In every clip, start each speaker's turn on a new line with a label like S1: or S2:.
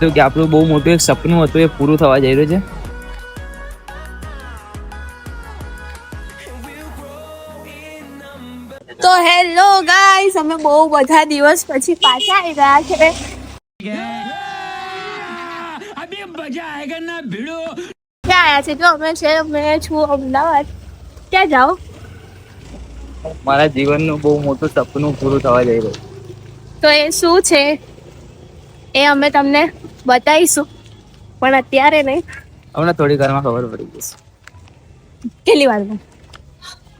S1: તો કે આપણું બહુ મોટું એક સપનું હતું એ પૂરું થવા જઈ રહ્યું છે.
S2: તો હેલો ગાઈસ અમે બહુ બધા દિવસ પછી પાછા આવી ગયા છે. ક્યાં આયા છે? તો અમે છે મેં છું અમદાવાદ. ક્યાં જાઓ?
S1: મારા જીવનનું બહુ મોટું સપનું પૂરું થવા જઈ રહ્યું
S2: તો એ શું છે? એ અમે તમને બતાવીશું. પણ અત્યારે નહીં
S1: હમણાં થોડી વારમાં ખબર પડી જશે
S2: કેટલી વારમાં?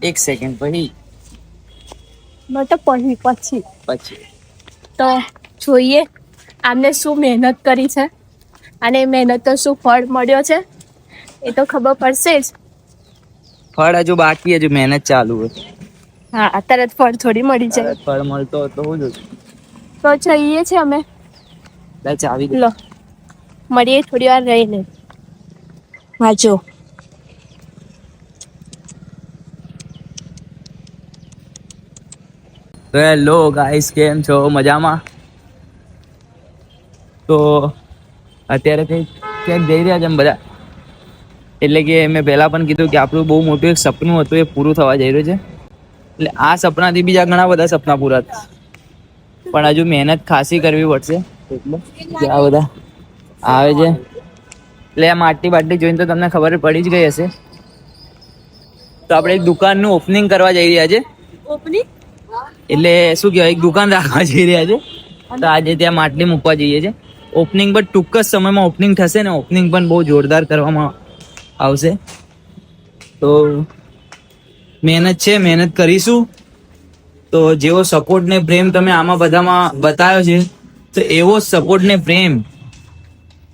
S1: એક સેકન્ડ પછી.
S2: મેં તો પછી પછી.
S1: પછી.
S2: તો જોઈએ આમને શું મહેનત કરી છે. અને એ મહેનતનો શું ફળ મળ્યો છે? એ તો ખબર પડશે જ.
S1: ફળ હજુ બાકી હજુ મહેનત ચાલુ હોય
S2: હા તરત ફળ થોડી મળી જાય.
S1: ફળ મળતો તો હું જોઉં
S2: તો જઈએ છે અમે.
S1: ચાવી
S2: લો. મળીએ થોડી વાર રહીને. વાંચો
S1: હેલો ગાઈસ કેમ છો? મજામાં? તો અત્યારે કંઈક ક્યાંક જઈ રહ્યા છે એમ બધા. એટલે કે મેં પહેલાં પણ કીધું કે આપણું બહુ મોટું એક સપનું હતું એ પૂરું થવા જઈ રહ્યું છે. એટલે આ સપનાથી બીજા ઘણા બધા સપના પૂરા પણ હજુ મહેનત ખાસી કરવી પડશે. એટલે આ બધા આવે છે. એટલે આ માટી બાટી જોઈને તો તમને ખબર પડી જ ગઈ હશે. તો આપણે એક દુકાનનું ઓપનિંગ કરવા જઈ રહ્યા છે.
S2: ઓપનિંગ
S1: એટલે શું કહેવાય એક દુકાન રાખવા જઈ રહ્યા છે. તો આજે ત્યાં માટલી મૂકવા જઈએ છે ઓપનિંગ પણ ટૂંક જ સમયમાં ઓપનિંગ થશે ને ઓપનિંગ પણ બહુ જોરદાર કરવામાં આવશે. તો મહેનત છે મહેનત કરીશું. તો જેવો સપોર્ટ ને પ્રેમ તમે આમાં બધામાં બતાવ્યો છે તો એવો સપોર્ટ ને પ્રેમ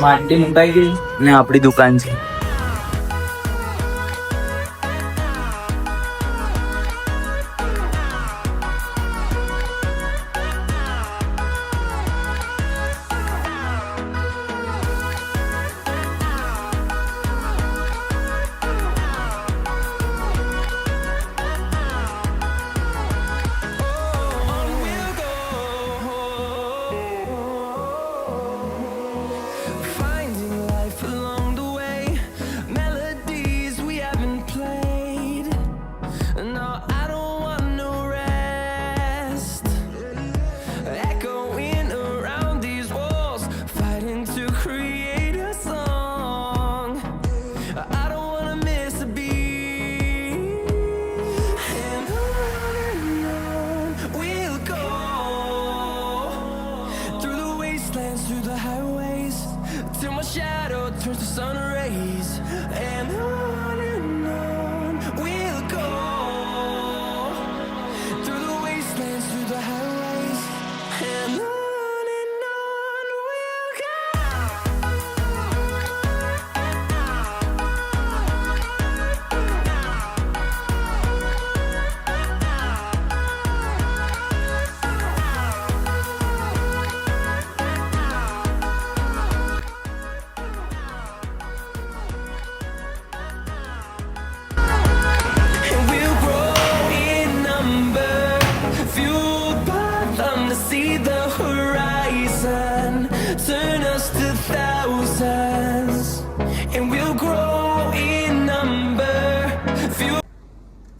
S1: માટલી મુંબઈ ગઈ? ને આપણી દુકાન છે.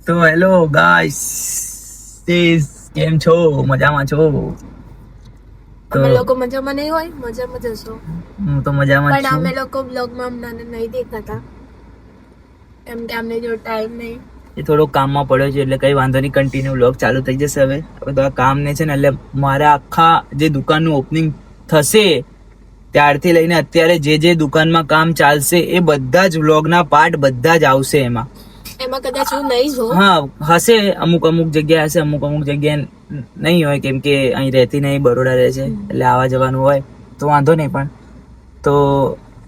S1: તો હેલો ગાઈસ કેમ છો? મજામાં છો? તો
S2: અમે લોકો મજામાં નહીં હોય? મજામાં જશો
S1: હું તો મજામાં છું
S2: પણ અમે લોકો બ્લોગમાં અમને નહીં દેખાતા. એમ કે અમને જો ટાઈમ નહીં.
S1: એ થોડો કામમાં પડ્યો છે એટલે કઈ વાંધો નહીં કન્ટિન્યુ બ્લોગ ચાલુ થઈ જશે હવે. હવે તો આ કામ ને છે ને એટલે મારા આખા જે દુકાનનું ઓપનિંગ થશે ત્યારથી લઈને અત્યારે જે જે દુકાનમાં કામ ચાલશે એ બધા જ વ્લોગના પાર્ટ બધા જ આવશે એમાં.
S2: એમાં કદાચ હું નહીં જો
S1: હા હશે અમુક અમુક જગ્યા હશે અમુક અમુક જગ્યા નહીં હોય કેમ કે અહીં રહેતી નહીં બરોડા રહે છે એટલે આવા જવાનું હોય તો વાંધો નહીં પણ. તો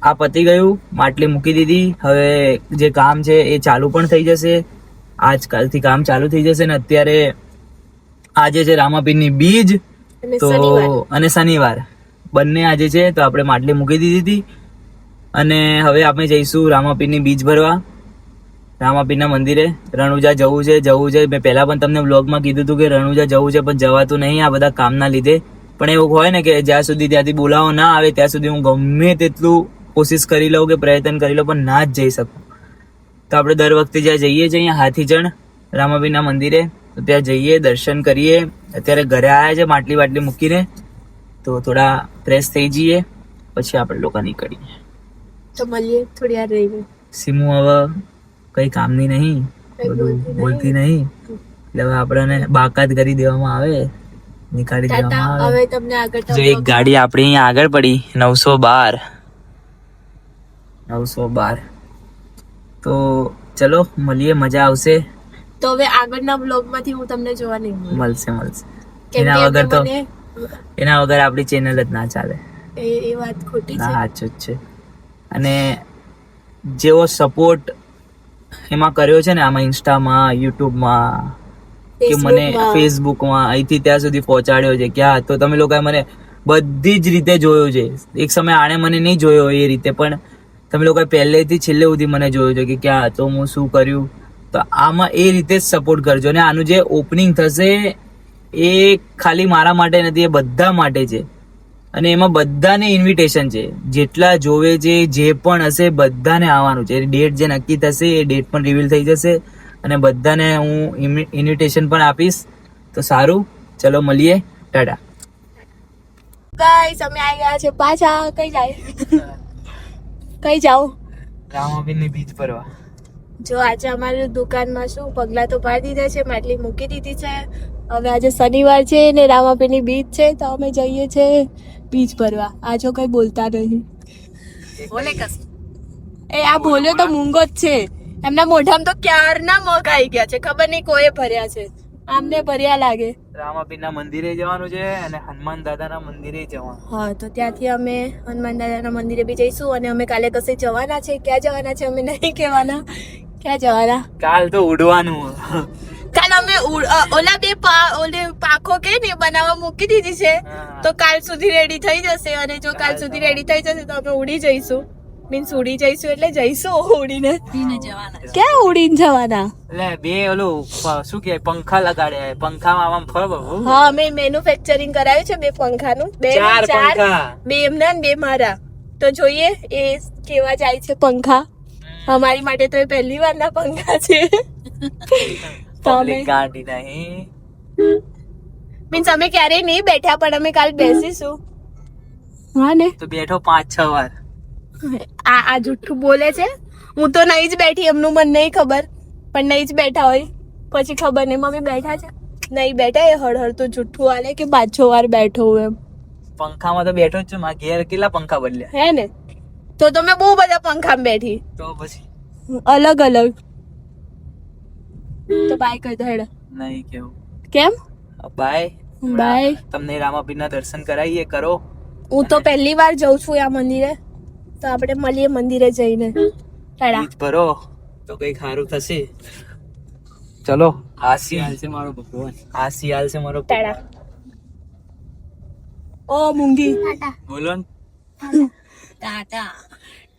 S1: આ પતી ગયું માટલી મૂકી દીધી હવે જે કામ છે એ ચાલુ પણ થઈ જશે. આજકાલથી કામ ચાલુ થઈ જશે ને અત્યારે આજે છે રામાપીરની બીજ તો અને શનિવાર. બંને આજે છે તો આપણે માટલી મૂકી દીધી હતી. અને હવે આપણે જઈશું રામાપીરની બીજ ભરવા. રામાપીરના મંદિરે. રણુજા જવું છે જવું છે. મેં પહેલાં પણ તમને વ્લોગમાં કીધું હતું કે રણુજા જવું છે પણ જવાતું નહીં આ બધા કામના લીધે. પણ એવું હોય ને કે જ્યાં સુધી ત્યાંથી બોલાવો ના આવે ત્યાં સુધી હું ગમે તેટલું કોશિશ કરી લઉં કે પ્રયત્ન કરી લઉં પણ ના જ જઈ શકું. તો આપણે દર વખતે જ્યાં જઈએ છીએ અહીંયા હાથીજણ રામાપીરના મંદિરે તો ત્યાં જઈએ દર્શન કરીએ. અત્યારે ઘરે આવ્યા છે માટલી બાટલી મૂકીને. તો થોડા ફ્રેશ થઈ જઈએ પછી આપણે લોકો નીકળીએ.
S2: તો મળીએ થોડી વાર રહીને
S1: સીમુ હવે કઈ કામની નહીં બધું
S2: બોલતી
S1: નહીં. એટલે હવે આપણને બાકાત કરી દેવામાં આવે નીકાળી દેવામાં આવે.
S2: હવે તમને આગળ
S1: જો એક ગાડી આપણી આગળ પડી નવસો બાર. નવસો બાર. તો ચલો મળીએ મજા આવશે.
S2: તો હવે આગળના બ્લોગમાંથી હું તમને જોવા નહીં
S1: મળશે મળશે. એના વગર તો એના વગર આપણી ચેનલ જ ના ચાલે.
S2: એ એ વાત ખોટી છે.
S1: સાચું છે. અને જેવો સપોર્ટ એમાં કર્યો છે ને આમાં ઇન્સ્ટામાં યુટ્યુબમાં કે મને
S2: ફેસબુકમાં.
S1: અહીંથી ત્યાં સુધી પહોંચાડ્યો છે. ક્યાં? તો તમે લોકોએ મને બધી જ રીતે જોયો છે. એક સમય આણે મને નહીં જોયો એ રીતે પણ તમે લોકોએ પહેલેથી છેલ્લે સુધી મને જોયો છે કે ક્યાં? હતો હું શું કર્યું? તો આમાં એ રીતે જ સપોર્ટ કરજો. અને આનું જે ઓપનિંગ થશે એ ખાલી મારા માટે નથી એ બધા માટે છે. અને એમાં બધાને ઇન્વિટેશન છે. જેટલા જોવે છે જે પણ હશે બધાને આવવાનું છે. ડેટ જે નક્કી થશે એ ડેટ પણ રિવીલ થઈ જશે. અને બધાને હું ઇન્વિટેશન પણ આપીશ. તો સારું. ચલો મળીએ. ટાટા.
S2: ગાઈસ અમે આવી ગયા છે પાછા. કઈ જાય? કઈ જાઓ
S1: રામાબીનની બીચ ફરવા
S2: જો આજે અમારી દુકાનમાં શું? પગલા તો પાડી દીધા છે માટલી મૂકી દીધી છે. હવે આજે શનિવાર છે ને રામાપીની બીચ છે તો અમે જઈએ છે. બીચ ભરવા. આજો કઈ બોલતા નહીં. બોલે એ આ બોલ્યો તો મૂંગો જ છે. એમના મોઢામાં તો ક્યારના મગ આવી ગયા છે? ખબર નહીં કોઈએ ભર્યા છે. આમને ભર્યા લાગે.
S1: રામાપીરના મંદિરે જવાનું છે અને હનુમાન દાદાના મંદિરે જવાનું.
S2: હા તો ત્યાંથી અમે હનુમાન દાદાના મંદિરે બી જઈશું અને અમે કાલે કશે જવાના છે? ક્યાં જવાના છે? અમે નહીં કહેવાના. ક્યાં જવાના?
S1: કાલ તો ઉડવાનું.
S2: કાલ અમે ઓલા બે ઓલે પાખો કે ને બનાવવા મૂકી દીધી છે તો કાલ સુધી રેડી થઈ જશે અને જો કાલ સુધી રેડી થઈ જશે તો અમે ઉડી જઈશું. મીન્સ ઉડી જઈશું એટલે જઈશું ઉડીને. ક્યાં ઉડીને જવાના?
S1: એટલે બે ઓલું શું કે પંખા લગાડ્યા પંખામાં આમ ફરો
S2: હા અમે મેન્યુફેક્ચરિંગ કરાવ્યું છે બે પંખાનું. બે
S1: ચાર પંખા.
S2: બે એમના ને બે મારા. તો જોઈએ એ કેવા જાય છે પંખા. અમારી માટે તો એ પહેલી વારના પંખા છે.
S1: પબ્લિક ગાડી નહીં.
S2: મીન્સ અમે ક્યારેય નહીં બેઠા પણ અમે કાલ બેસીશું. હા ને?
S1: તો બેઠો પાંચ છ વાર.
S2: આ આ જુઠ્ઠું બોલે છે. હું તો નહીં જ બેઠી એમનું મને નહીં ખબર. પણ નહીં જ બેઠા હોય. પછી ખબર નહીં મમ્મી બેઠા છે? નહીં બેઠા એ હળહળ તો જુઠ્ઠું આલે કે પાંચ છ વાર બેઠો હું એમ.
S1: પંખામાં તો બેઠો જ છું મારા ઘેર કેટલા પંખા બદલ્યા?
S2: હે ને? તો તમે બહુ બધા પંખામાં બેઠી.
S1: તો પછી?
S2: અલગ અલગ. બાય કહી દો
S1: નહીં કેવું.
S2: કેમ?
S1: બાય.
S2: બાય.
S1: તમને રામાપીરના દર્શન કરાવીએ કરો.
S2: હું તો પહેલી વાર જઉં છું આ મંદિરે. તો આપણે મળીએ મંદિરે જઈને. ટાડા
S1: ભરો. તો કઈ સારું થશે. ચલો હાસી હાલ છે મારો ભગવાન. હાસી હાલ છે મારો
S2: ટાડા ઓ મુંગી.
S1: બોલો ને.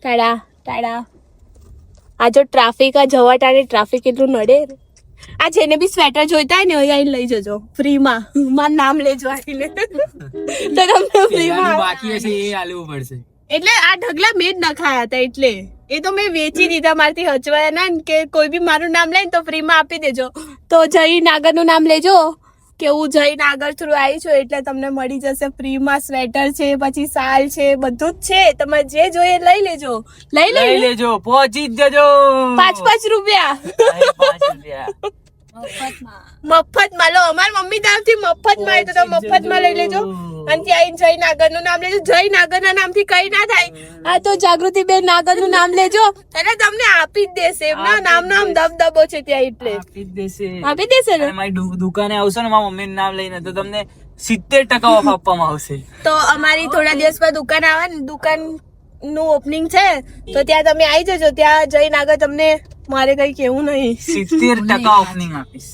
S2: ટાડા ટાડા આ જો ટ્રાફિક આ જવા ટાણે ટ્રાફિક એટલું નડે. આ જેને બી સ્વેટર જોઈતા હોય ને અહીં લઈ જજો. ફ્રીમાં મારું નામ લેજો આવીને. તો તમને ફ્રીમાં
S1: બાકી હશે એ આલવું પડશે.
S2: એટલે આ ઢગલા મેં જ નખાયા હતા એટલે. એ તો મેં વેચી દીધા મારથી હચવાયા ના કે કોઈ બી મારું નામ લઈને તો ફ્રીમાં આપી દેજો. તો જય નાગરનું નામ લેજો. કે હું જઈને આગળ થ્રુ આવી છું એટલે તમને મળી જશે ફ્રીમાં સ્વેટર છે પછી શાલ છે બધું જ છે. તમે જે જોઈએ લઈ લેજો. લઈ
S1: લઈ લેજો. પહોંચી જ જજો.
S2: પાંચ પાંચ રૂપિયા.
S1: પાંચ રૂપિયા.
S2: મફતમાં લો અમારી મમ્મી તરફથી મફતમાં તો તમે મફતમાં લઈ લેજો. અને ત્યાં જય નાગરનું નામ લેજો. જય નાગર ના નામથી કઈ ના થાય. આ તો જાગૃતિ બેન નાગરનું નામ લેજો. એટલે તમને આપી જ દેશે. એમના નામ નામ દબદબો છે ત્યાં એટલે.
S1: આપી જ દેશે.
S2: આપી દેશે ને?
S1: મારી દુકાને આવશો ને મારા મમ્મી નામ લઈને તો તમને સિત્તેર ટકા ઓફ આપવામાં આવશે.
S2: તો અમારી થોડા દિવસ બાદ દુકાન આવે દુકાનનું ઓપનિંગ છે તો ત્યાં તમે આવી જજો. ત્યાં જઈને આગળ તમને મારે કઈ કેવું નહીં.
S1: સિત્તેર ટકા ઓપનિંગ આપીશ.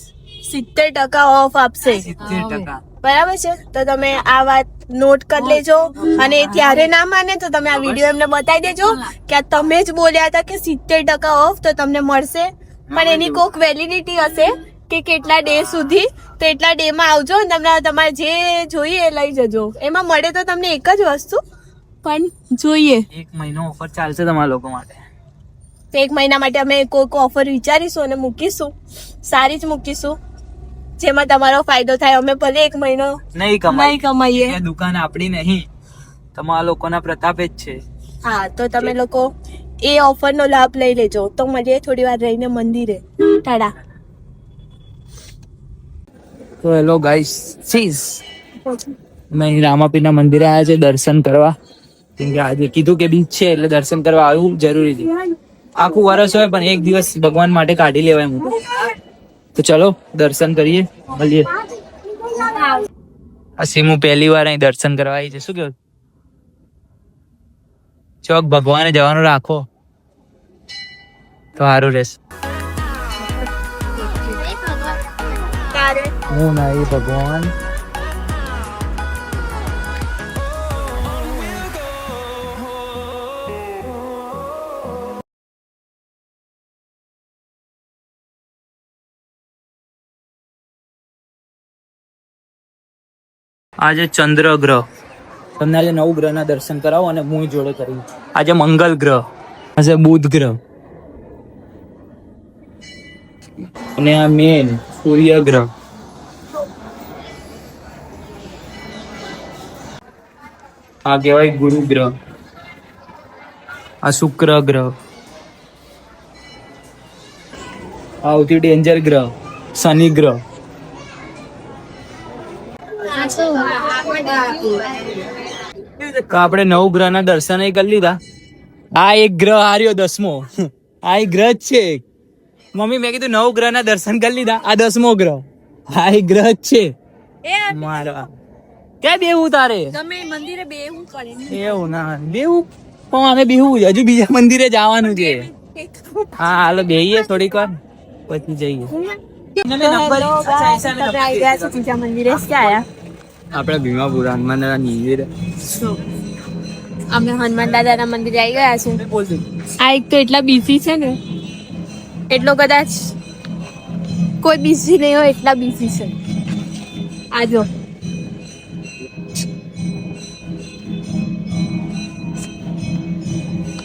S2: સિત્તેર ટકા ઓફ આપશે.
S1: સિત્તેર ટકા.
S2: બરાબર છે? તો તમે આ વાત નોટ કરી લેજો અને ત્યારે ના માને તો તમે આ વીડિયો એમને બતાવી દેજો કે તમે જ બોલ્યા હતા કે સિત્તેર ટકા ઓફ તો તમને મળશે. પણ એની કોક વેલિડિટી હશે કે કેટલા ડે સુધી તો એટલા ડે માં આવજો અને તમને તમારે જે જોઈએ એ લઈ જજો. એમાં મળે તો તમને એક જ વસ્તુ પણ જોઈએ.
S1: એક મહિનો ઓફર ચાલશે તમારા લોકો માટે.
S2: તો એક મહિના માટે અમે કોઈક ઓફર વિચારીશું અને મૂકીશું. સારી જ મૂકીશું. જેમાં તમારો ફાયદો થાય અમે ભલે એક મહિનો
S1: નહીં કમાઈ
S2: નહીં કમાઈએ.
S1: દુકાન આપણી નહીં. તમારા લોકોના પ્રતાપે જ છે.
S2: હા તો તમે લોકો એ ઓફર નો લાભ લઈ લેજો. તો મળીએ થોડી વાર રહીને મંદિરે. ટાડા.
S1: તો હેલો ગાઈસ સીઝ મેં રામાપીના રામાપીરના મંદિરે આવ્યા છે દર્શન કરવા. કેમ કે આજે કીધું કે બીચ છે એટલે દર્શન કરવા આવ્યું જરૂરી છે. આખું વર્ષ હોય પણ એક દિવસ ભગવાન માટે કાઢી લેવાય હું તો ચલો દર્શન કરીએ મળીએ. આ સીમુ પહેલી વાર અહીં દર્શન કરવા આવી છે. શું કેવું ચોક ભગવાને જવાનું રાખો. તો સારું રહેશે. હું નહીં ભગવાન. આજે ચંદ્ર ગ્રહ. તમને આજે નવ ગ્રહના દર્શન કરાવો અને હું જોડે કરી. આજે મંગલ ગ્રહ. આજે બુધ ગ્રહ. અને આ મેન સૂર્ય ગ્રહ. આ કહેવાય ગુરુ ગ્રહ. આ શુક્ર ગ્રહ. આ સૌથી ડેન્જર ગ્રહ. શનિ ગ્રહ. આપણે નવ ગ્રહના દર્શન કરી લીધા? આ એક ગ્રહ હાર્યો દસમો. આ એક ગ્રહ જ છે મમ્મી મેં કીધું નવ ગ્રહના દર્શન કરી લીધા. આ દસમો ગ્રહ. આ એક ગ્રહ જ છે. મારા. ક્યાં બેવું તારે?
S2: તમે મંદિરે બેવું પડે
S1: એવું ના બેવું પણ અમે બેવું હજુ બીજા મંદિરે જવાનું છે. હા હાલો બેહીએ થોડીક વાર. પછી જઈએ.
S2: નંબર
S1: આપણા ભીમાપુર હનુમાન મંદિર
S2: અમે હનુમાન દાદાના મંદિરે આવી ગયા છે આ એક તો એટલા બિઝી છે ને. એટલો કદાચ કોઈ બિઝી નહીં હોય એટલા બિઝી છે. આજો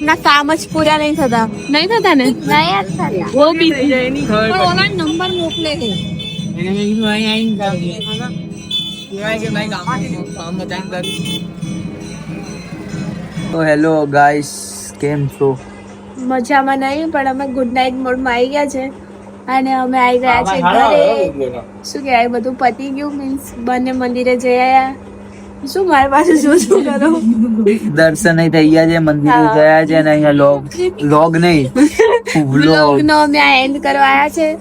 S2: ના કામ જ પૂરા નહીં થતા. નહીં થતા ને? બહુ બિઝી નંબર મોકલે છે.
S1: તો હેલો ગાઈસ કેમ છો?
S2: મજામાં નહીં પણ અમે ગુડ નાઇટ મોડમાં આવી ગયા છે. અને અમે આવી ગયા છે ઘરે. શું કહેવાય બધું પતી ગયું મીન્સ બંને મંદિરે જઈ આયા. શું મારી પાસે શું શું કરો?
S1: દર્શન થઈ ગયા છે મંદિરે ગયા છે અને અહીંયા લોગ લોગ નહીં. વ્લોગ
S2: નો અમે આ એન્ડ કરવા આવ્યા છે.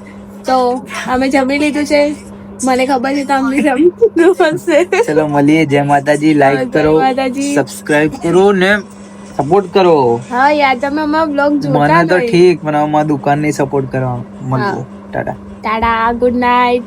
S2: તો અમે જમી લીધું છે. મને ખબર છે તમને હશે
S1: ચલો મળીએ. જય માતાજી. લાઈક કરો. સબસ્ક્રાઇબ કરો ને સપોર્ટ કરો.
S2: હા યાર તમે અમારા બ્લોગ જોતા
S1: મને તો ઠીક પણ અમારા દુકાનની સપોર્ટ કરવા મળજો. ટાટા.
S2: Tata good night